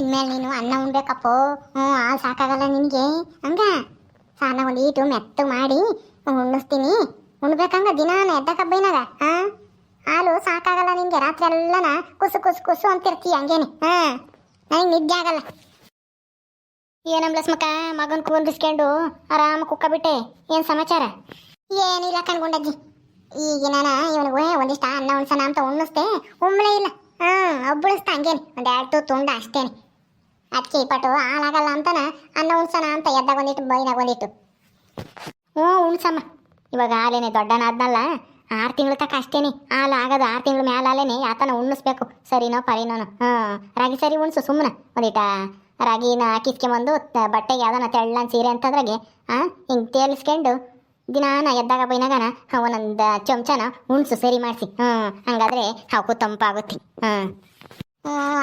ಇನ್ಮೇಲೆ ನೀನು ಅನ್ನ ಉಣ್ಬೇಕಪ್ಪೋ. ಹ್ಞೂ ಹಾಲು ಸಾಕಾಗಲ್ಲ ನಿನಗೆ. ಹಂಗ? ಸಾನ ಒಂದು ಈಟು ಮೆತ್ತು ಮಾಡಿ ಉಣ್ಣಿಸ್ತೀನಿ. ಉಣ್ಬೇಕಂಗ ದಿನಾನ ಎದ್ದ ಕಬ್ಬೈನಾಗ ಹಾ ಹಾಲು ಸಾಕಾಗಲ್ಲ ನಿನಗೆ, ರಾತ್ರಿ ಎಲ್ಲನ ಕುಸು ಕುಸು ಕುಸು ಅಂತಿರ್ತೀಯ ಹಂಗೇನೆ ಹಾ ನನಗೆ ನಿದ್ದೆ ಆಗಲ್ಲ. ಏನಮ್ಮ ಲಸ್ಮಕ್ಕ, ಮಗನ್ ಕೂರ್ಬಿಸ್ಕೊಂಡು ಆರಾಮ ಕುಕ್ಕ ಬಿಟ್ಟೆ ಏನ್ ಸಮಾಚಾರ? ಏನಿಲ್ಲ ಕಣ್ಕೊಂಡಜ್ಜಿ ಈಗ ನಾನು ಇವನಿಗೆ ಅನ್ನ ಉಣ್ಸೋಣ ಅಂತ ಉಣ್ಣಿಸ್ದೆ. ಉಮ್ಮಳೆ ಇಲ್ಲ. ಹಾ ಒಬ್ಬಳಿಸ್ತಾ ಹಂಗೇನೆ. ಒಂದ್ ಎರಡು ತುಂಡ ಅಷ್ಟೇನೆ. ಅದಕ್ಕೆ ಪಟು ಹಾಳಾಗಲ್ಲ ಅಂತಾನ ಅನ್ನ ಉಣ್ಸೋಣ ಅಂತ ಎದ್ದಾಗ ಒಂದಿಟ್ಟು ಬೈನಾಗ ಒಂದಿಟ್ಟು. ಹ್ಞೂ, ಉಣ್ಸಮ್ಮ. ಇವಾಗ ಹಾಲೇನೆ ದೊಡ್ಡನಾದ್ನಲ್ಲ, ಆರು ತಿಂಗಳ ತಕ್ಕ ಅಷ್ಟೇನಿ. ಹಾಲು ಆಗೋದು ಆರು ಮೇಲೆ ಹಾಲೇನೆ ಆತನ ಉಣ್ಣಿಸ್ಬೇಕು. ಸರಿನೋ ಪರಿನೋ ಹಾಂ ರಾಗಿ ಸರಿ ಉಣ್ಸು ಸುಮ್ಮನೆ ಒಂದಿಟ ರಾಗಿನ ಹಾಕಿಸ್ಕೊಂಬಂದು ತ- ಬಟ್ಟೆಗೆ ಯಾವ್ದನ ತೆಳ್ಳನ್ ಸೀರೆ ಅಂತದ್ರಾಗೆ ಹಾಂ ಹಿಂಗೆ ತೇಲಿಸ್ಕೊಂಡು ದಿನಾನ ಎದ್ದಾಗ ಬೈನಾಗನ ಒಂದೊಂದು ಚಮಚನ ಉಣ್ಸು ಸರಿ ಮಾಡಿಸಿ. ಹ್ಞೂ, ಹಂಗಾದ್ರೆ ಹಾಕು ತಂಪಾಗುತ್ತೆ. ಹ್ಞೂ.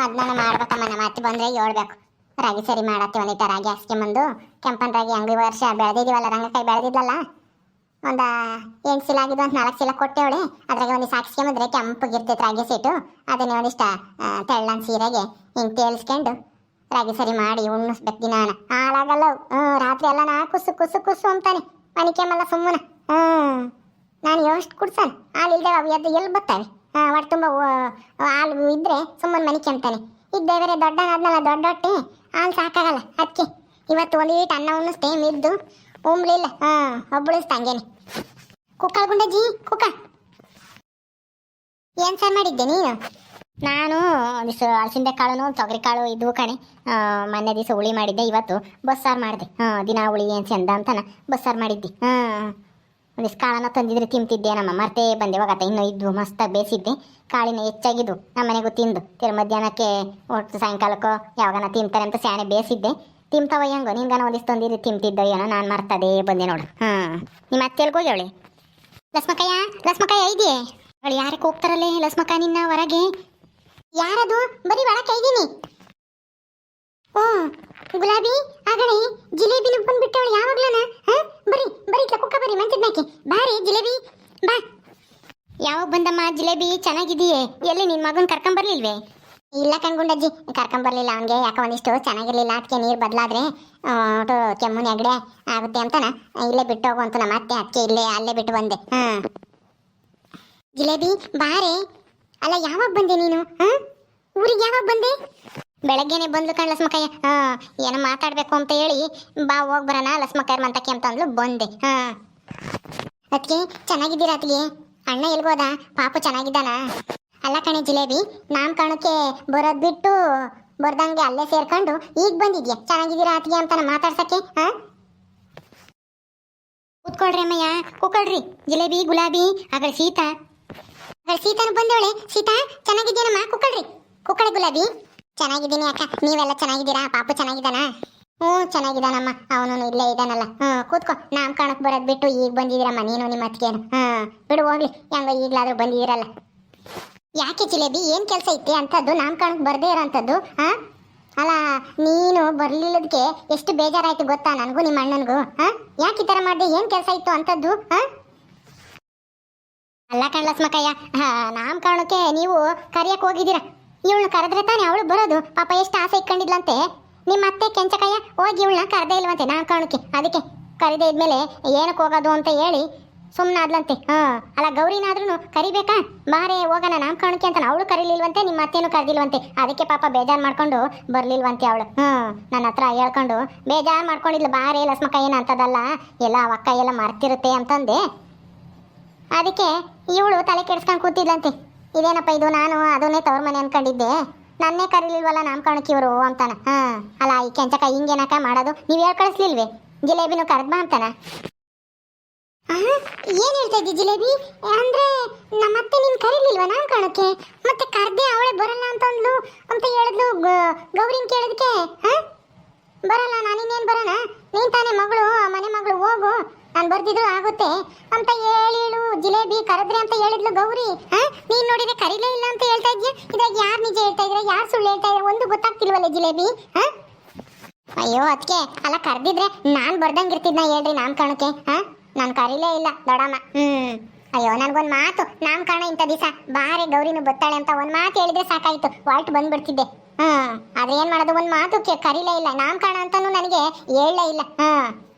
ಅದನ್ನ ಮಾಡ್ಬೇಕಮ್ಮ, ನಮ್ಮ ಅತ್ತೆ ಬಂದರೆ ಹೇಳ್ಬೇಕು. ರಾಗಿ ಸರಿ ಮಾಡತ್ತೆ ಒಂದಿಟ ರಾಗಿ ಹಾಕ್ಸ್ಕೊಂಬಂದು ಕೆಂಪನ್ ರಾಗಿ ಅಂಗಡಿ ವರ್ಷ ಬೆಳೆದಿದ್ದೀವಲ್ಲ ರಂಗಕಾಯಿ ಬೆಳೆದಿದ್ದಲ್ಲ ಒಂದು ಎಂಟು ಚೀಲ ಆಗಿದ್ದು ಅಂತ ನಾಲ್ಕು ಚೀಲ ಕೊಟ್ಟೆವಳೆ ಅದ್ರಾಗ ಒಂದಿಷ್ಟು ಹಾಕ್ಸ್ಕೊಂಬಂದ್ರೆ ಕೆಂಪಗಿರ್ತೈತೆ ರಾಗಿ ಸೀಟು, ಅದನ್ನೇ ಒಂದಿಷ್ಟ ತೆಳ್ಳನ್ ಸೀರೆಗೆ ಹಿಂಗೆ ತೇಲ್ಸ್ಕೊಂಡು ರಾಗಿ ಸರಿ ಮಾಡಿ ಉಣ್ಣಿಸ್ಬೇಕು ನಾನು ಹಾಳಾಗಲ್ಲ. ಹ್ಞೂ ರಾತ್ರಿ ಎಲ್ಲ ನಾ ಕುಸು ಕುಸು ಕುಸು ಅಂತಾನೆ ಮನಿಕೆಮಲ್ಲ ಸುಮ್ಮನೆ. ಹ್ಞೂ ನಾನು ಎಷ್ಟು ಕುಡ್ಸಾನೆ ಹಾಲು ಇಲ್ಲದೆ ಅವು ಎದ್ದು ಎಲ್ಲಿ ಬರ್ತವೆ ಹಾಂ ಒಟ್ಟು ತುಂಬ ಹಾಲು ಇದ್ರೆ ಸುಮ್ಮನೆ ಮನಿಕೆ ಅಂತಾನೆ ಬೇರೆ ದೊಡ್ಡನಾದ್ನಲ್ಲ ದೊಡ್ಡ ಹೊಟ್ಟೆ ಹಾಲು ಸಾಕಾಗಲ್ಲ. ಅದಕ್ಕೆ ಇವತ್ತು ಒಂದು ಈಟ್ ಅನ್ನ ಉಣ್ಣಿಸ್ದೆ ಇದ್ದು ಉಂಬ್ಲಿಲ್ಲ ಹಾಂ ಒಬ್ಬಳಿಸ್ತಂಗೇನೆ ಹಂಗೇನೆ ಕುಕ್ಕ. ಏನು ಸರ್ ಮಾಡಿದ್ದೆ ನೀನು? ನಾನು ಒಂದಿಷ್ಟು ಅಲಸಿಂದೆ ಕಾಳುನು ತೊಗರಿ ಕಾಳು ಇದ್ವು ಕಣೆ. ಮೊನ್ನೆ ದಿವಸ ಹುಳಿ ಮಾಡಿದ್ದೆ, ಇವತ್ತು ಬಸ್ಸಾರು ಮಾಡಿದೆ. ಹಾಂ, ದಿನ ಹುಳಿ ಏನು ಚಂದ ಅಂತಾನೆ ಬಸ್ಸಾರು ಮಾಡಿದ್ದೆ. ಹಾಂ. ಒಂದಿಷ್ಟು ಕಾಳನ್ನ ತಂದಿದ್ರೆ ತಿಂತಿದ್ದೆ ನಮ್ಮ ಮರ್ತೇ ಬಂದೆ. ಹೋಗತ್ತೆ ಇನ್ನೂ ಇದ್ದು ಮಸ್ತಾಗಿ ಬೇಸಿದ್ದೆ. ಕಾಳಿನ ಹೆಚ್ಚಾಗಿದ್ದು ನಮ್ಮ ಮನೆಗೂ ತಿಂದು. ತಿರು ಮಧ್ಯಾಹ್ನಕ್ಕೆ ಒಟ್ಟು ಸಾಯಂಕಾಲಕ್ಕೋ ಯಾವಾಗನ ತಿಂತಾರೆ ಅಂತ ಸ್ಯಾನೆ ಬೇಯಿಸಿದ್ದೆ ತಿಂತಾವ ಹೆಂಗೋ ನಿಂಗನ ಒಂದಿಷ್ಟು ತಂದಿದ್ದು ತಿಂತಿದ್ದೋ ಏನೋ ನಾನು ಮರ್ತದೆ ಬಂದೆ ನೋಡು. ಹಾಂ. ನಿಮ್ಮ ಅತ್ತೆಲ್ಗೆ ಹೋಗ್ಯವಳೆ? ಲಸ್ಮಕ್ಕಯ್ಯ ಲಸ್ಮಕಯ್ಯ ಇದೆಯೇ? ಅವಳು ಯಾರಕ್ಕೆ ಹೋಗ್ತಾರಲ್ಲೇ ಲಸ್ಮಕ ನಿನ್ನ ಹೊರಗೆ? ಯಾರದು? ಬರೀ ಒಳಕ್ಕೆ ಇದ್ದೀನಿ ಓ ಗುಲಾಬಿ, ಆಗಣೆ ಜಿಲೇಬಿನ ಬಂದ್ಬಿಟ್ಟವಳು ಯಾವಾಗ್ಲನ ಬರಿ ಬರಿ ಇಟ್ಲ, ಕುಕ್ಕ ಬರಿ ಮಂಚದ್ನಾಕಿ ಬಾರಿ, ಜಿಲೇಬಿ. ಬಾ. ಯಾವಾಗ ಬಂದಮ್ಮ, ಜಿಲೇಬಿ ಚೆನ್ನಾಗಿದೆಯೇ ಎಲ್ಲಿ ನಿನ್ ಮಗನ್ ಕರ್ಕೊಂಬರ್ಲಿಲ್ವೇ ಇಲ್ಲ ಕಣ್ಗುಂಡಜ್ಜಿ ಕರ್ಕೊಂಬರ್ಲಿಲ್ಲ ಅವನಿಗೆ. ಯಾಕೆ ಒಂದಿಷ್ಟು ಚೆನ್ನಾಗಿರ್ಲಿಲ್ಲ ಅದಕ್ಕೆ ನೀರು ಬದಲಾದ್ರೆ ಒಟ್ಟು ಕೆಮ್ಮು ನೆಗಡೆ ಆಗುತ್ತೆ ಅಂತನ. ಇಲ್ಲೇ ಬಿಟ್ಟು ಹೋಗು ಅಂತ ನಮ್ಮ ಅತ್ತೆ ಅದಕ್ಕೆ ಇಲ್ಲೇ, ಅಲ್ಲೇ ಬಿಟ್ಟು ಬಂದೆ. ಹಾ. ಜಿಲೇಬಿ, ಬಾರೆ. ಅಲ್ಲ, ಯಾವಾಗ ಬಂದೆ ನೀನು, ಹಾ? ಊರಿಗೆ ಯಾವಾಗ ಬಂದೆ? ಬೆಳಗ್ಗೆನೆ ಬಂದ್ಲು ಕಣ್ ಲಸ್ಮಕಯ್ಯ ಹಾ, ಏನೋ ಮಾತಾಡ್ಬೇಕು ಅಂತ ಹೇಳಿ ಬಾ ಹೋಗ್ ಬರೋಣ ಲಸ್ಮಕ್ಕಯ್ಯ ಮಂತಕ್ಕೆ ಅಂತ ಅಂದ್ಲು ಬಂದೆ. ಹಾ. ಅದಕ್ಕೆ ಚೆನ್ನಾಗಿದ್ದೀರಾ ಅತ್ತಿಗೆ? ಅಣ್ಣ ಎಲ್ಗೋದ ಪಾಪು ಚೆನ್ನಾಗಿದ್ದಾನ? ಅಲ್ಲ ಕಣೆ ಜಿಲೇಬಿ ನಾಮಕರಣಕ್ಕೆ ಬರೋದ್ ಬಿಟ್ಟು ಬರ್ದಂಗೆ ಅಲ್ಲೇ ಸೇರ್ಕೊಂಡು ಈಗ ಬಂದಿದ್ಯಾ? ಚೆನ್ನಾಗಿದ್ದೀರಾ ಅತ್ತಿಗೆ ಅಂತ ಮಾತಾಡ್ಸಕ್ಕೆ, ಹಾ? ಕೂತ್ಕೊಳ್ರಿ ಅಮ್ಮಯ್ಯ, ಕೂತ್ಕೊಳ್ರಿ. ಜಿಲೇಬಿ, ಗುಲಾಬಿ ಆಗಳ ಸೀತಾ. ಆಗಳ ಸೀತಾನು ಬಂದವಳೆ? ಸೀತಾ ಚೆನ್ನಾಗಿದ್ದೀನಮ್ಮ ಕೂತ್ಕೊಳ್ರಿ. ಕೂತ್ಕೊಳ್ಳಿ ಗುಲಾಬಿ. ಚೆನ್ನಾಗಿದ್ದೀನಿ ಅಕ್ಕ. ನೀವೆಲ್ಲ ಚೆನ್ನಾಗಿದ್ದೀರಾ? ಪಾಪು ಚೆನ್ನಾಗಿದ್ದಾನ? ಹ್ಞೂ, ಚೆನ್ನಾಗಿದ್ದಾನಮ್ಮ. ಅವನು ಇಲ್ಲೇ ಇದ್ದಾನಲ್ಲ. ಹ್ಞೂ, ಕೂತ್ಕೋ. ನಾಮಕರಣಕ್ಕೆ ಬರೋದು ಬಿಟ್ಟು ಈಗ ಬಂದಿದ್ದೀರಮ್ಮ. ನೀನು ನಿಮ್ಮ ಅತ್ತಿಗೇನು. ಹಾಂ ಬಿಡು, ಹೋಗ್ಲಿ. ಹೆಂಗೋ ಈಗಲಾದರೂ ಬಂದಿದ್ದೀರಲ್ಲ. ಯಾಕೆ ಜಿಲೇಬಿ? ಏನು ಕೆಲಸ ಇತ್ತೆ ಅಂಥದ್ದು ನಾಮಕರಣಕ್ಕೆ ಬರದೇ ಇರೋಂಥದ್ದು, ಹಾಂ? ಅಲ್ಲ, ನೀನು ಬರಲಿಲ್ಲದಕ್ಕೆ ಎಷ್ಟು ಬೇಜಾರಾಯ್ತು ಗೊತ್ತಾ ನನಗೂ, ನಿಮ್ಮ ಅಣ್ಣನಿಗೂ? ಹಾಂ? ಯಾಕೆ ಈ ಥರ ಮಾಡಿದೆ? ಏನು ಕೆಲಸ ಇತ್ತು ಅಂಥದ್ದು ಹಾಂ? ಅಲ್ಲ ಕಣ್ಲಸ್ಮಕ್ಕಯ್ಯ ಹಾ ನಾಮಕರಣಕ್ಕೆ ನೀವು ಕರಿಯಕ್ಕೆ ಹೋಗಿದ್ದೀರಾ? ಇವಳನ್ನ ಕರೆದ್ರೆ ತಾನೇ ಅವಳು ಬರೋದು? ಪಾಪ ಎಷ್ಟು ಆಸೆ ಇಟ್ಕೊಂಡಿದ್ಲಂತೆ. ನಿಮ್ಮ ಅತ್ತೆ ಕೆಂಚಕಯ್ಯ ಹೋಗಿ ಇವಳನ್ನ ಕರೆದೇ ಇಲ್ವಂತೆ ಕಾಣಕ್ಕೆ ಅದಕ್ಕೆ ಕರೆದೇ ಇದ್ಮೇಲೆ ಏನಕ್ಕೆ ಹೋಗೋದು ಅಂತ ಹೇಳಿ ಸುಮ್ಮನಾದ್ಲಂತೆ ಹಾ, ಅಲ್ಲ ಗೌರಿನಾದ್ರೂ ಕರಿಬೇಕಾ? ಬಾರೆ, ಹೋಗೋಣ ನಾಮಕರಣಕ್ಕೆ ಅಂತ ಅವಳು ಕರೀಲಿಲ್ವಂತೆ, ನಿಮ್ಮ ಅತ್ತೇನು ಕರೆದಿಲ್ವಂತೆ. ಅದಕ್ಕೆ ಪಾಪ ಬೇಜಾರು ಮಾಡ್ಕೊಂಡು ಬರಲಿಲ್ವಂತೆ ಅವಳು. ಹ್ಞೂ ನನ್ನ ಹತ್ರ ಹೇಳ್ಕೊಂಡು ಬೇಜಾರು ಮಾಡ್ಕೊಂಡಿಲ್ಲ ಬಾರೆ ಲಸ್ಮಕ್ಕ ಏನು ಅಂತದಲ್ಲ ಎಲ್ಲ ಅವಕ್ಕ ಎಲ್ಲ ಮರ್ತಿರುತ್ತೆ ಅಂತಂದೆ. ಅದಕ್ಕೆ ಇವಳು ತಲೆ ಕೆಡಿಸ್ಕೊಂಡು ಕೂತಿದ್ಲಂತೆ. ಇದೇನಪ್ಪ ಇದು ನಾನು? ಅದನ್ನೇ ತವ್ರ ಮನೆ ಅನ್ಕೊಂಡಿದ್ದೆ. ನನ್ನೇ ಕರೀಲಿಲ್ವಲ್ಲ ನಾಮಕರಣಕ್ಕೆ ಇವರು ಅಂತಾನ? ಹಾ. ಅಲ್ಲ, ಈ ಕೆಂಚಕ ಹಿಂಗೇನಕ ಮಾಡೋದು? ನೀವು ಹೇಳ್ ಕಳಿಸ್ಲಿಲ್ವೇ ಜಿಲೇಬಿನೂ ಕರೆದ್ ಬಾ ಅಂತಾನ ಏನ್ ಹೇಳ್ತಾ ಇದ್ದಿ ಜಿಲೇಬಿ? ಅಂದ್ರೆ ನಮ್ಮತ್ತೆ ನೀನ್ ಕರೀಲಿಲ್ವಾ ನಾಮಕರಣಕ್ಕೆ? ಮತ್ತೆ ಕರ್ದೆ ಅವಳೆ ಬರಲ್ಲ ಅಂತ ಅಂದ್ಲು ಅಂತ ಹೇಳಿದ್ಲು ಗೌರಿ ಕೇಳಿದ್ಕೆ ಹಾ? ಬರಲ್ಲ, ನಾನಿನ್ನೇನ್ ಬರೋಣ ನೀನ್ ತಾನೇ ಮಗಳು ಮನೆ ಮಗಳು, ಹೋಗು. ನಾನು ಬರ್ದಿದ್ರು ಆಗುತ್ತೆ ಅಂತ ಹೇಳಿಳು. ಜಿಲೇಬಿ ಕರೆದ್ರೆ ಅಂತ ಹೇಳಿದ್ಲು ಗೌರಿ. ನೀನ್ ನೋಡಿದ್ರೆ ಕರೀಲೇ ಇಲ್ಲ ಅಂತ ಹೇಳ್ತಾ ಇದ್ಯಾ? ಇದಾಗ ಯಾರ್ ನಿಜ ಹೇಳ್ತಾ ಇದ್ರೆ? ಯಾರು ಸುಳ್ಳು ಹೇಳ್ತಾ ಇದ್ರೆ? ಒಂದು ಗೊತ್ತಾಗ್ತಿಲ್ವಲ್ಲ ಜಿಲೇಬಿ? ಅಯ್ಯೋ ಅದಕ್ಕೆ ಅಲ್ಲ, ಕರೆದಿದ್ರೆ ನಾನು ಬರ್ದಂಗೆ ಇರ್ತಿದ್ನ ಹೇಳ್ರಿ ನಾಮಕರಣಕ್ಕೆ ಹಾ? ನಾನು ಕರೀಲೇ ಇಲ್ಲ ದೊಡಮ್ಮ ಹ್ಮ್. ಅಯ್ಯೋ, ನನ್ಗೊಂದ್ ಮಾತು. ನಾಮಕರಣ ಇಂಥ ದಿವಸ ಬಾರೆ ಗೌರಿನು ಬತ್ತಾಳೆ ಅಂತ ಒಂದ್ ಮಾತು ಹೇಳಿದ್ರೆ ಸಾಕಾಯ್ತು. ವಾಲ್ಟ್ ಬಂದ್ಬಿಡ್ತಿದ್ದೆ. ಹ್ಮ್. ಆದ್ರೆ ಏನ್ ಮಾಡೋದು? ಒಂದ್ ಮಾತು ಕರೀಲೇ ಇಲ್ಲ. ಕಾಣ ಅಂತಾನು ನನಗೆ ಹೇಳಲೇ ಇಲ್ಲ. ಹ್ಮ್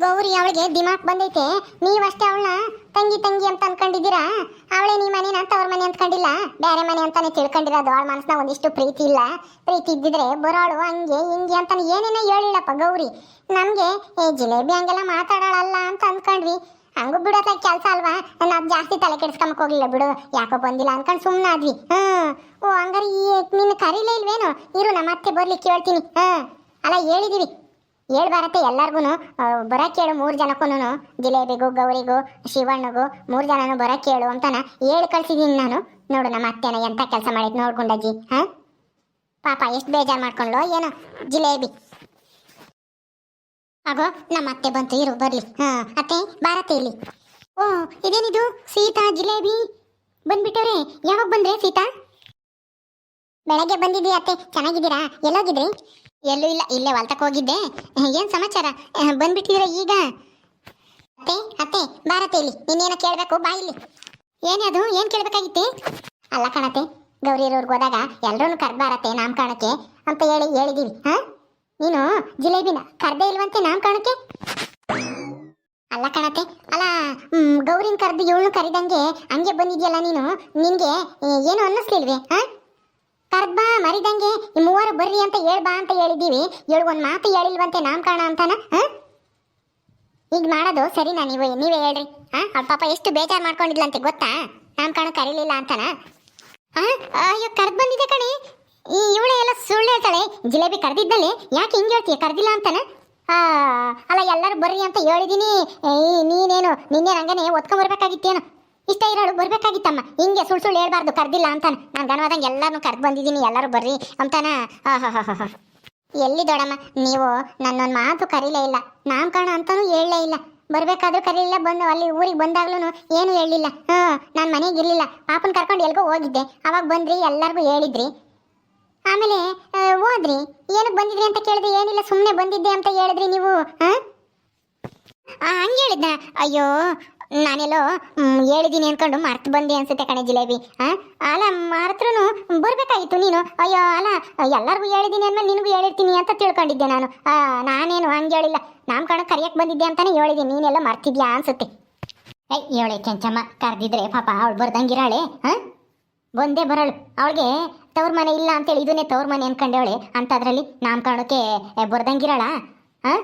ಗೌರಿ ಅವಳಿಗೆ ದಿಮಾಕ್ ಬಂದೈತೆ. ನೀವಷ್ಟೇ ಅವಳನ್ನ ತಂಗಿ ತಂಗಿ ಅಂತ ಅನ್ಕೊಂಡಿದ್ದೀರಾ? ಅವಳೇ ನೀ ಮನೇನ ತವ್ರ ಮನೆ ಅಂದ್ಕೊಂಡಿಲ್ಲ ಬೇರೆ ಮನೆ ಅಂತಾನೆ ತಿಳ್ಕೊಂಡಿರೋದು. ಅವಳ ಮನಸ್ಸಿನ ಒಂದಿಷ್ಟು ಪ್ರೀತಿ ಇಲ್ಲ. ಪ್ರೀತಿ ಇದ್ದಿದ್ರೆ ಬರೋಳು ಹಂಗೆ ಹಿಂಗೆ ಅಂತಾನೆ ಏನೇನೋ ಹೇಳಿಲ್ಲಪ್ಪ ಗೌರಿ. ನಮಗೆ, ಏ, ಜಿಲೇಬಿ ಹಂಗೆಲ್ಲ ಮಾತಾಡೋಳಲ್ಲ ಅಂತ ಅನ್ಕೊಂಡ್ವಿ. ಹಂಗೂ ಬಿಡೋದ ಕೆಲಸ ಅಲ್ವಾ? ನಾವು ಜಾಸ್ತಿ ತಲೆ ಕೆಡಿಸ್ಕೊಂಬಕ್ ಹೋಗ್ಲಿಲ್ಲ ಬಿಡು. ಯಾಕೋ ಬಂದಿಲ್ಲ ಅನ್ಕೊಂಡು ಸುಮ್ಮನೆ ಆದ್ವಿ. ಹ್ಮ್. ಓ, ಹಂಗಾರೆ ಈ ನಿನ್ನ ಕರೀಲೇ ಇಲ್ವೇನು? ಇರು ನಮ್ಮ ಅತ್ತೆ ಬರ್ಲಿಕ್ಕೆ ಕೇಳ್ತೀನಿ. ಹಾಂ ಅಲ್ಲ, ಹೇಳಿದೀವಿ. ಹೇಳ್ ಬರತ್ತೆ ಬರ ಹೇಳು ಮೂರು ಜನಕ್ಕೂ ಜಿಲೇಬಿಗೂ, ಗೌರಿಗೂ, ಶಿವಣ್ಣಗೂ, ಮೂರು ಜನನು ಬರ ಕೇಳು ಅಂತಾನ ಹೇಳಿ ಕಳ್ಸಿದೀನಿ ನಾನು. ನೋಡು ನಮ್ಮ ಅತ್ತೆನ ಎಂತ ಕೆಲಸ ಮಾಡಿದ್ ನೋಡ್ಕೊಂಡಜ್ಜಿ ಹಾ? ಪಾಪ ಎಷ್ಟು ಬೇಜಾರು ಮಾಡ್ಕೊಂಡ್ಲೋ ಏನೋ, ಜಿಲೇಬಿ. ಆಗೋ ನಮ್ಮ ಅತ್ತೆ ಬಂತು, ಇರು, ಬರ್ಲಿ. ಹಾ, ಅತ್ತೆ ಭಾರತ ಇಲ್ಲಿ. ಓ, ಇದೇನಿದು? ಸೀತಾ, ಜಿಲೇಬಿ? ಬಂದ್ಬಿಟ್ಟವ್ರೆ, ಯಾವಾಗ ಬಂದ್ರೆ ಸೀತಾ? ಬೆಳಗ್ಗೆ ಬಂದಿದ್ದೀಯ ಅತ್ತೆ, ಚೆನ್ನಾಗಿದ್ದೀರಾ? ಎಲ್ಲೋಗಿದ್ರಿ? ಎಲ್ಲೂ ಇಲ್ಲ, ಇಲ್ಲೇ ಹೊಲ್ತಕ್ಕೆ ಹೋಗಿದ್ದೆ. ಏನ್ ಸಮಾಚಾರ? ಬಂದ್ಬಿಟ್ಟಿದ್ರೆ ಈಗ? ಅತ್ತೆ ಅತ್ತೆ, ಬಾರತ್ತೆ ಇಲ್ಲಿ. ಕೇಳಬೇಕು, ಬಾ ಇಲ್ಲಿ. ಏನೇ ಅದು, ಏನ್ ಕೇಳ್ಬೇಕಾಗಿತ್ತೆ? ಅಲ್ಲ ಕಣತೆ ಗೌರಿ ಇರೋರ್ಗೆ ಹೋದಾಗ ಎಲ್ಲರೂ ಕರ್ಬಾರತ್ತೆ ನಾಮಕರಣಕ್ಕೆ ಅಂತ ಹೇಳಿ ಹೇಳಿದೀವಿ. ಹಾ? ನೀನು ಜಿಲೇಬಿನ ಕರ್ದೇ ಇಲ್ವಂತೆ ನಾಮಕರಣಕ್ಕೆ? ಅಲ್ಲ ಕಣತೆ ಅಲ್ಲ ಗೌರಿನ ಕರೆದು ಇವಳನ್ನು ಕರಿದಂಗೆ ಹಂಗೆ ಬಂದಿದ್ಯಲ್ಲ ನೀನು? ನಿನಗೆ ಏನು ಅನ್ನಿಸ್ಲಿಲ್ವೇ, ಹಾ? ಕರ್ಬಾ ಮರಿದಂಗೆ. ಈ ಮೂವರು ಬರ್ರಿ ಅಂತ ಹೇಳ್ಬಾ ಅಂತ ಹೇಳಿದೀವಿ ಹೇಳು, ಒಂದ್ ಮಾತು ಹೇಳಿಲ್ವಂತೆ ನಾಮಕರಣ ಅಂತಾನ? ಈಗ ಮಾಡೋದು ಸರಿನಾ ನೀವು? ನೀವೇ ಹೇಳ್ರಿ. ಹಾ? ಅವ್ಳ ಪಾಪ ಎಷ್ಟು ಬೇಜಾರು ಮಾಡ್ಕೊಂಡಿದ್ಲಂತೆ, ಗೊತ್ತಾ? ನಾಮಕರಣ ಕರೀಲಿಲ್ಲ ಅಂತಾನ? ಅಯ್ಯೋ, ಕರ್ದ್ ಬಂದಿದೆ ಕಣೆ. ಈ ಇವಳೆ ಎಲ್ಲ ಸುಳ್ಳು ಹೇಳ್ತಾಳೆ. ಜಿಲೇಬಿ ಕರೆದಿದ್ದಲ್ಲಿ. ಯಾಕೆ ಹಿಂಗೆ ಹೇಳ್ತೀಯ? ಕರೆದಿಲ್ಲ ಅಂತಾನ? ಅಲ್ಲ ಎಲ್ಲರೂ ಬರ್ರಿ ಅಂತ ಹೇಳಿದೀನಿ. ನೀನೇನು, ನಿನ್ನೆ ಹಂಗನೆ ಒತ್ಕೊಂಡ್ಬರ್ಬೇಕಾಗಿತ್ತೇನು ಇಷ್ಟ ಇರೋಳು ಬರ್ಬೇಕಾಗಿತ್ತಮ್ಮ. ಹಿಂಗೆ ಸುಳ್ಳು ಸುಳ್ಳು ಹೇಳ್ಬಾರ್ದು, ಕರ್ದಿಲ್ಲ ಅಂತಾನೆ. ನಾನು ಗನವಾದಂಗೆ ಎಲ್ಲರೂ ಕರ್ದು ಬಂದಿದ್ದೀನಿ, ಎಲ್ಲರೂ ಬರ್ರಿ ಅಂತಾನ. ಎಲ್ಲಿ ದೊಡಮ್ಮ ನೀವು ನನ್ನೊಂದು ಮಾತು ಕರೀಲೇ ಇಲ್ಲ. ನಾಮಕರಣ ಅಂತಾನೂ ಹೇಳಲೇ ಇಲ್ಲ. ಬರ್ಬೇಕಾದ್ರೂ ಕರೀಲಿಲ್ಲ ಬಂದು ಅಲ್ಲಿ ಊರಿಗೆ ಬಂದಾಗ್ಲೂ ಏನು ಹೇಳಿಲ್ಲ ಹ್ಞೂ ನಾನು ಮನೆಗೆ ಇರಲಿಲ್ಲ. ಪಾಪನ ಕರ್ಕೊಂಡು ಎಲ್ಗೋ ಹೋಗಿದ್ದೆ. ಅವಾಗ ಬಂದ್ರಿ, ಎಲ್ಲರಿಗೂ ಹೇಳಿದ್ರಿ. ಆಮೇಲೆ ಹೋದ್ರಿ. ಏನಕ್ಕೆ ಬಂದಿದ್ರಿ ಅಂತ ಕೇಳಿದ್ರೆ ಏನಿಲ್ಲ ಸುಮ್ಮನೆ ಬಂದಿದ್ದೆ ಅಂತ ಹೇಳಿದ್ರಿ ನೀವು, ಹಾಂ? ಹಂಗೆ ಹೇಳಿದ್ನ? ಅಯ್ಯೋ ನಾನೆಲ್ಲೋ ಹೇಳಿದ್ದೀನಿ ಅನ್ಕೊಂಡು ಮರ್ತು ಬಂದೆ ಅನ್ಸುತ್ತೆ ಕಣೆ ಜಿಲೇಬಿ. ಅಲ್ಲ ಮರ್ತರೂ ಬರ್ಬೇಕಾಗಿತ್ತು ನೀನು. ಅಯ್ಯೋ, ಅಲ್ಲ, ಎಲ್ಲರಿಗೂ ಹೇಳಿದೀನಿ ಅಂದ್ಮೇಲೆ ನಿನಗೂ ಹೇಳಿರ್ತೀನಿ ಅಂತ ತಿಳ್ಕೊಂಡಿದ್ದೆ ನಾನು. ನಾನೇನು ಹಂಗೆ ಹೇಳಿಲ್ಲ. ನಾಮಕರಣ ಕರಿಯಕ್ಕೆ ಬಂದಿದ್ದೆ ಅಂತಾನೆ ಹೇಳಿದ್ದೀನಿ ನೀನೆಲ್ಲ ಮರ್ತಿದ್ಯಾ ಅನ್ಸುತ್ತೆ. ಏಯ್ ಹೇಳಿ ಕೆಂಚಮ್ಮ, ಕರೆದಿದ್ರೆ ಪಾಪ ಅವಳು ಬರ್ದಂಗಿರಾಳೆ ಹಾ ಬಂದೇ ಬರಳು. ಅವಳಿಗೆ ತವ್ರ ಮನೆ ಇಲ್ಲ ಅಂತೇಳಿ ಇದನ್ನೇ ತವ್ರ ಮನೆ ಅನ್ಕೊಂಡವಳೆ ಅಂತದ್ರಲ್ಲಿ ನಾಮಕರಣಕ್ಕೆ ಬರ್ದಂಗಿರಾಳ? ಹಾ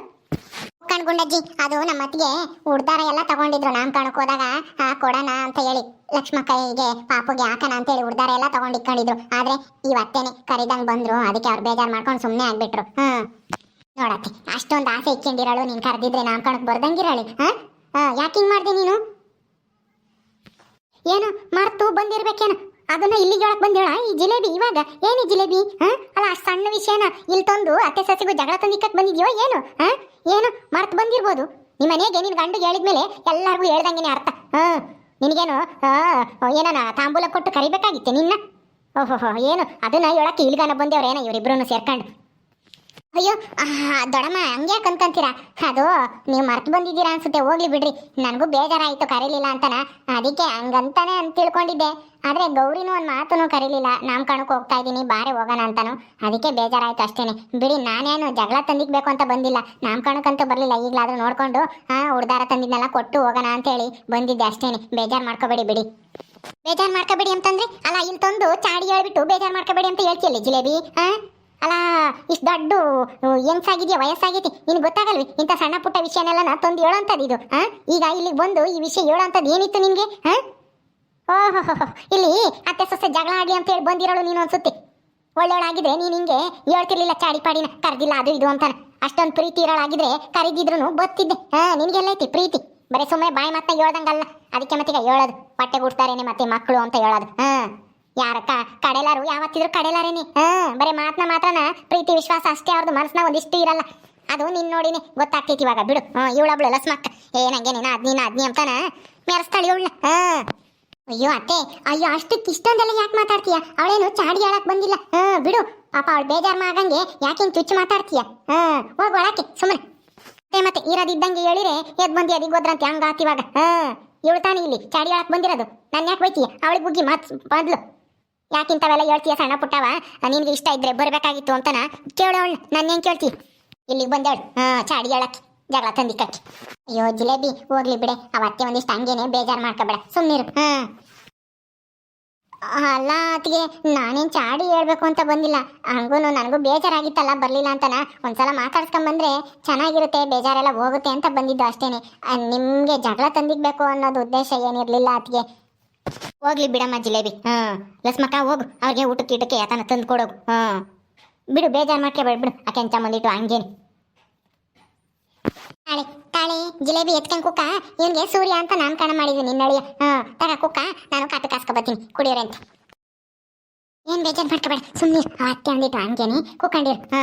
ಕಣ್ಗುಂಡಜ್ಜಿ ಅದು ನಮ್ಮ ಅತ್ತಿಗೆ ಉಡ್ದಾರ ಎಲ್ಲ ತಗೊಂಡಿದ್ರು. ನಾಮಕರಣಕ್ಕೆ ಹೋದಾಗ ಆ, ಕೊಡೋಣ ಅಂತ ಹೇಳಿ ಲಕ್ಷ್ಮಕ್ಕಯ್ಯಗೆ ಪಾಪುಗೆ ಹಾಕೋಣ ಅಂತ ಹೇಳಿ ಉಡ್ದಾರ ಎಲ್ಲ ತಗೊಂಡು ಇಟ್ಕೊಂಡಿದ್ರು ಆದ್ರೆ ಇವತ್ತೇನೆ ಕರಿದಂಗ್ ಬಂದ್ರು. ಅದಕ್ಕೆ ಅವ್ರು ಬೇಜಾರ್ ಮಾಡ್ಕೊಂಡು ಸುಮ್ಮನೆ ಆಗ್ಬಿಟ್ರು. ಹ್ಮ್. ನೋಡತ್ತೆ ಅಷ್ಟೊಂದು ಆಸೆ ಇಕ್ಕೊಂಡಿರಳು ನೀನ್ ಕರೆದಿದ್ರೆ ನಾಮಕರಣಕ್ಕೆ ಬರ್ದಂಗಿರಳಿ ಹಾ ಯಾಕೆ ಹಿಂಗ್ ಮಾಡ್ದೆ ನೀನು? ಏನು ಮರ್ತು ಬಂದಿರ್ಬೇಕೇನು? ಅದನ್ನ ಇಲ್ಲಿಗೆ ಒಳಗೆ ಬಂದೇಳ ಈ ಜಿಲೇಬಿ, ಇವಾಗ ಏನು ಜಿಲೇಬಿ? ಹಾ? ಅಲ್ಲ, ಅಷ್ಟು ಸಣ್ಣ ವಿಷಯನ ಇಲ್ಲಿ ತಂದು ಅತ್ತೆ ಸಸಿಗೂ ಜಗಳ ತಂದಿಕ್ಕಕ್ ಬಂದಿದ್ಯೋ ಏನು? ಹಾ? ಏನು? ಮರ್ತು ಬಂದಿರ್ಬೋದು. ನಿಮ್ಮ ಮನೆಗೆ ನಿನ್ ಗಂಡು ಹೇಳಿದ್ಮೇಲೆ ಎಲ್ಲರಿಗೂ ಹೇಳ್ದಂಗೆನೆ ಅರ್ಥ. ಹಾ? ನಿನಗೇನು ಏನಾನ ತಾಂಬೂಲ ಕೊಟ್ಟು ಕರಿಬೇಕಾಗಿತ್ತೆ ನಿನ್ನ? ಓಹೋಹೋ, ಏನು? ಅದನ್ನ ಹೇಳಕ್ಕೆ ಇಲ್ಗಾನ ಬಂದೇವ್ರೇನ ಇವರಿಬ್ರು ಸೇರ್ಕೊಂಡು? ಅಯ್ಯೋ ದೊಡಮ್ಮ ಹಂಗೆ ಅನ್ಕೊಂತೀರಾ? ಅದು, ನೀವು ಮರ್ತು ಬಂದಿದ್ದೀರಾ ಅನ್ಸುತ್ತೆ, ಹೋಗ್ಲಿ ಬಿಡ್ರಿ. ನನಗೂ ಬೇಜಾರಾಯಿತು ಕರೀಲಿಲ್ಲ ಅಂತನ? ಅದಕ್ಕೆ ಹಂಗಂತಾನೆ ಅಂತ ತಿಳ್ಕೊಂಡಿದ್ದೆ. ಆದ್ರೆ ಗೌರಿನೂ ಒಂದು ಮಾತುನು ಕರೀಲಿಲ್ಲ. ನಾಮಕರಣಕ್ಕೆ ಹೋಗ್ತಾ ಇದ್ದೀನಿ, ಬಾರೆ ಹೋಗೋಣ ಅಂತಾನು. ಅದಕ್ಕೆ ಬೇಜಾರಾಯ್ತು ಅಷ್ಟೇನೆ. ಬಿಡಿ, ನಾನೇನು ಜಗಳ ತಂದಿಕ್ಬೇಕು ಅಂತ ಬಂದಿಲ್ಲ. ನಾಮಕರಣಕ್ಕಂತೂ ಬರಲಿಲ್ಲ. ಈಗಲಾದ್ರೂ ನೋಡ್ಕೊಂಡು ಹಾ ಉಡ್ದಾರ ತಂದಿದ್ನೆಲ್ಲ, ಕೊಟ್ಟು ಹೋಗೋಣ ಅಂತ ಹೇಳಿ ಬಂದಿದ್ದೆ ಅಷ್ಟೇನೆ. ಬೇಜಾರು ಮಾಡ್ಕೋಬೇಡಿ ಬಿಡಿ. ಬೇಜಾರು ಮಾಡ್ಕೋಬೇಡಿ ಅಂತಂದ್ರೆ, ಅಲ್ಲ, ಇಲ್ಲಿ ತಂದು ಚಾಡಿ ಹೇಳ್ಬಿಟ್ಟು ಬೇಜಾರು ಮಾಡ್ಕೋಬೇಡಿ ಅಂತ ಹೇಳ್ತಿಯಲ್ಲ, ಜಿಲೇಬಿ ಹಾ ಅಲ್ಲ ಇಷ್ಟು ದೊಡ್ಡ ಹೆಂಗ್ಸಾಗಿದ್ಯಾ, ವಯಸ್ಸಾಗೈತಿ? ನಿನ್ಗೆ ಗೊತ್ತಾಗಲ್ವಿ? ಇಂಥ ಸಣ್ಣ ಪುಟ್ಟ ವಿಷಯನೆಲ್ಲ ನಾ ತಂದು ಹೇಳೋಂಥದ್ದು ಇದು, ಹಾಂ? ಈಗ ಇಲ್ಲಿಗೆ ಬಂದು ಈ ವಿಷಯ ಹೇಳೋಂಥದ್ದು ಏನಿತ್ತು ನಿನಗೆ, ಹಾ? ಓಹೋ ಇಲ್ಲಿ ಅತ್ತೆ ಸೊಸೆ ಜಗಳ ಆಡಿ ಅಂತ ಹೇಳಿ ಬಂದಿರೋಳು ನೀನು ಅನ್ಸುತ್ತೆ. ಒಳ್ಳೆಯವಳಾಗಿದ್ರೆ ನೀನು ಹಿಂಗೆ ಹೇಳ್ತಿರ್ಲಿಲ್ಲ, ಚಾಡಿ ಪಾಡಿನ, ಕರ್ದಿಲ್ಲ, ಅದು ಇದು ಅಂತಾನೆ. ಅಷ್ಟೊಂದು ಪ್ರೀತಿ ಇರೋಳಾಗಿದ್ರೆ ಕರೆದಿದ್ರು ಬತ್ತಿದ್ದೆ ಹಾ? ನಿನಗೆಲ್ಲ ಐತಿ ಪ್ರೀತಿ? ಬರೀ ಸುಮ್ಮನೆ ಬಾಯಿ ಮತ್ತೆ ಹೇಳ್ದಂಗಲ್ಲ. ಅದಕ್ಕೆ ಮತ್ತೆ ಹೇಳೋದು, ಹೊಟ್ಟೆ ಗುಡ್ತಾರೇನೆ ಮತ್ತೆ ಮಕ್ಕಳು ಅಂತ ಹೇಳೋದು, ಹಾ? ಯಾರ ಕಡೆಲಾರು? ಯಾವತ್ತಿದ್ರು ಕಡೆಲಾರೇನಿ ಹಾ, ಬರೀ ಮಾತ್ನ ಮಾತ್ರನ? ಪ್ರೀತಿ, ವಿಶ್ವಾಸ ಅಷ್ಟೇ ಅವ್ರದ್ದು ಮನಸ್ಸಿನ ಒಂದಿಷ್ಟು ಇರಲ್ಲ. ಅದು ನಿನ್ ನೋಡಿನಿ, ಗೊತ್ತಾಗ್ತೈತಿ ಇವಾಗ, ಬಿಡು. ಹ್ಞೂ ಇವಳೊಬ್ಳು ಲಸ್ಮಕ್ಕ ಏ, ನಂಗೆ ನೀನು ಅದ್ನಿ ಅದ್ನಿ ಅಂತಾನ ಮೆರೆಸ್ತಾಳೆ ಇವಳ ಹಾ. ಅಯ್ಯೋ, ಅತ್ತೆ, ಅಯ್ಯೋ, ಅಷ್ಟಕ್ಕೆ ಇಷ್ಟೊಂದೆಲ್ಲ ಯಾಕೆ ಮಾತಾಡ್ತೀಯ? ಅವಳೇನು ಚಾಡಿ ಹೇಳಕ್ ಬಂದಿಲ್ಲ. ಹಾ, ಬಿಡು. ಪಾಪ ಅವಳು ಬೇಜಾರ್ ಮಾಡಂಗೆ ಯಾಕೆ ಚುಚ್ಚು ಮಾತಾಡ್ತೀಯ? ಹಾ, ಹೋಗ್ ಒಳಕ್ಕೆ ಸುಮ್ಮನೆ ಮತ್ತೆ ಮತ್ತೆ ಇರೋದಿದ್ದಂಗೆ ಹೇಳಿರೆ, ಎದ್ ಬಂದಿ, ಅದಿಗ್ ಹೋದ್ರಂತೆ ಹಂಗ ಆತಿವಾಗ ಹಾ, ಇವಳು ತಾನೇ ಇಲ್ಲಿ, ಚಾಡಿ ಹೇಳಕ್ ಬಂದಿರೋದು. ನಾನು ಯಾಕೆ ಬೈತೀಯ ಅವಳಿಗೆ ಬುಗ್ಗಿ ಮಾತ್, ಬಂದ್ಲು. ಯಾಕಿಂತವೆಲ್ಲ ಹೇಳ್ತೀಯ ಸಣ್ಣ ಪುಟ್ಟವ? ನಿನ್ಗೆ ಇಷ್ಟ ಇದ್ರೆ ಬರಬೇಕಾಗಿತ್ತು ಅಂತನ ಕೇಳೋಣ ನಾನು ಹೆಂಗೆ ಕೇಳ್ತಿ? ಇಲ್ಲಿಗೆ ಬಂದೇಳು. ಹಾ, ಚಾಡಿ ಹೇಳಕ್ಕೆ, ಜಗಳ ತಂದಿಕ್ಕಕ್ಕೆ. ಅಯ್ಯೋ, ಜಿಲೇಬಿ, ಹೋಗ್ಲಿ ಬಿಡೆ. ಅವತ್ತೆ ಒಂದಿಷ್ಟು ಹಂಗೇನೆ ಬೇಜಾರು ಮಾಡ್ಕೋಬೇಡ. ಸುಮ್ಮನಿರು ಹಾ. ಅಲ್ಲ ಅತ್ತಿಗೆ, ನಾನೇನ್ ಚಾಡಿ ಹೇಳ್ಬೇಕು ಅಂತ ಬಂದಿಲ್ಲ. ಹಂಗೂ ನನಗೂ ಬೇಜಾರಾಗಿತ್ತಲ್ಲ, ಬರ್ಲಿಲ್ಲ ಅಂತನ. ಒಂದ್ಸಲ ಮಾತಾಡ್ಸ್ಕೊಂಬಂದ್ರೆ ಚೆನ್ನಾಗಿರುತ್ತೆ, ಬೇಜಾರೆಲ್ಲ ಹೋಗುತ್ತೆ ಅಂತ ಬಂದಿದ್ದು ಅಷ್ಟೇನೆ. ನಿಮಗೆ ನಿಮ್ಗೆ ಜಗಳ ತಂದಿಗ್ಬೇಕು ಅನ್ನೋದು ಉದ್ದೇಶ ಏನಿರ್ಲಿಲ್ಲ ಅತ್ತಿಗೆ. ಹೋಗ್ಲಿ ಬಿಡಮ್ಮ ಜಿಲೇಬಿ. ಹಾ ಲಸ್ಮಕ್ಕ ಹೋಗು. ಅವ್ರಿಗೆ ಊಟಕ್ಕೆ ಗಿಟಕ್ಕೆ ಯಾತನ ತಂದು ಕೊಡೋಗು. ಹಾ ಬಿಡು, ಬೇಜಾರು ಮಾಡ್ಕೊಬೇಡ ಬಿಡು. ಆಕೆ ಅಂತ ಬಂದಿಟ್ಟು ಹಂಗೇನೆ. ತಾಳೆ ತಾಳೆ, ಜಿಲೇಬಿ ಎತ್ಕೊಂಡು ಕುಕ್ಕ. ಇವನ್ಗೆ ಸೂರ್ಯ ಅಂತ ನಾಮಕರಣ ಮಾಡಿದ್ದೀನಿ ನಿನ್ನಳಿಯ ಹಾ ತಗ ಕುಕ್ಕ, ನಾನು ಕಾಪಿ ಕಾಸ್ಕೊ ಬರ್ತೀನಿ. ಕುಡಿಯೋರೆ ಅಂತ. ಏನ್ ಬೇಜಾರು ಮಾಡ್ಕೋಬೇಡ ಸುಮ್ಮನೆ ಅತ್ತೆ ಅಂದಿಟ್ಟು ಹಂಗೇನೆ. ಕುಕ್ಕಂಡಿರು. ಹಾ